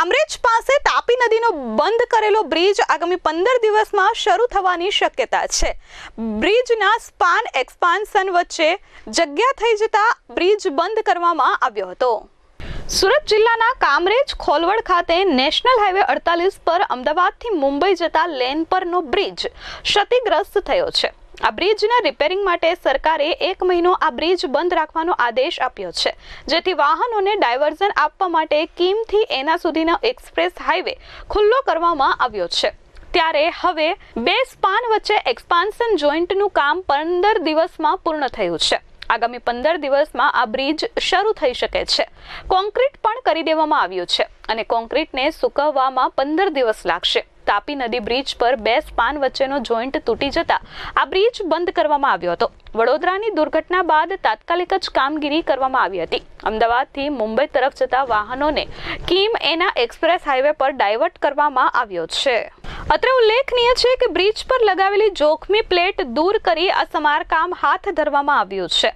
કામરેજ પાસે તાપી નદીનો બંધ કરેલો બ્રિજ આગામી પંદર દિવસમાં શરૂ થવાની શક્યતા છે. બ્રિજના સ્પાન એક્સપાન્શન વચ્ચે જગ્યા થઈ જતા બ્રિજ બંધ કરવામાં આવ્યો હતો. સુરત જિલ્લાના કામરેજ ખોલવડ ખાતે નેશનલ હાઈવે અડતાલીસ પર અમદાવાદથી મુંબઈ જતા લેન પરનો બ્રિજ ક્ષતિગ્રસ્ત થયો છે. આ બ્રિજના રિપેરિંગ માટે સરકારે એક મહિનો આ બ્રિજ બંધ રાખવાનો આદેશ આપ્યો છે. જેથી વાહનોને ડાયવર્ઝન આપવા માટે કિમથી એના સુધીનો એક્સપ્રેસ હાઈવે ખુલ્લો કરવામાં આવ્યો છે. ત્યારે હવે બે સ્પાન વચ્ચે એક્સપાન્શન જોઈન્ટનું કામ પંદર દિવસમાં પૂર્ણ થયું છે. આગામી પંદર દિવસમાં આ બ્રિજ શરૂ થઈ શકે છે. કોન્ક્રીટ પણ કરી દેવામાં આવ્યું છે અને કોન્ક્રીટને સૂકવવામાં પંદર દિવસ લાગશે. તાપી નદી બ્રિજ પર બે સ્પાન વચ્ચેનો જોઈન્ટ તૂટી જતા આ બ્રિજ બંધ કરવામાં આવ્યો હતો. વડોદરાની દુર્ઘટના બાદ તાત્કાલિક જ કામગીરી કરવામાં આવી હતી. અમદાવાદથી મુંબઈ તરફ જતા વાહનોને કીમ એના એક્સપ્રેસ હાઈવે પર ડાયવર્ટ કરવામાં આવ્યો છે. અત્રે ઉલ્લેખનીય છે કે બ્રિજ પર લગાવેલી જોખમી પ્લેટ દૂર કરી આ સમારકામ હાથ ધરવામાં આવ્યું છે.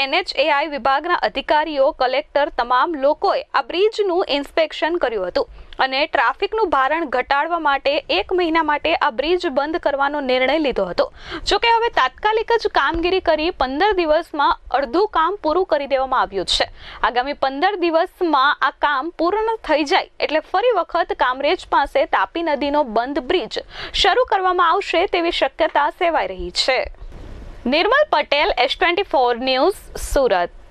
એનએચએઆઈ વિભાગના અધિકારીઓ, કલેક્ટર, તમામ લોકોએ આ બ્રિજનું ઇન્સ્પેક્શન કર્યું હતું. અને ટ્રાફિકનું ભારણ ઘટાડવા માટે એક મહિના માટે આ બ્રિજ બંધ કરવાનો નિર્ણય લીધો હતો. જોકે હવે તાત્કાલિક જ કામગીરી કરી પંદર દિવસમાં અડધું કામ પૂરું કરી દેવામાં આવ્યું છે. આગામી પંદર દિવસમાં આ કામ પૂર્ણ થઈ જાય એટલે ફરી વખત કામરેજ પાસે તાપી નદીનો બંધ બ્રિજ શરૂ કરવામાં આવશે તેવી શક્યતા સેવાઈ રહી છે. Nirmal Patel S twenty four news, Surat.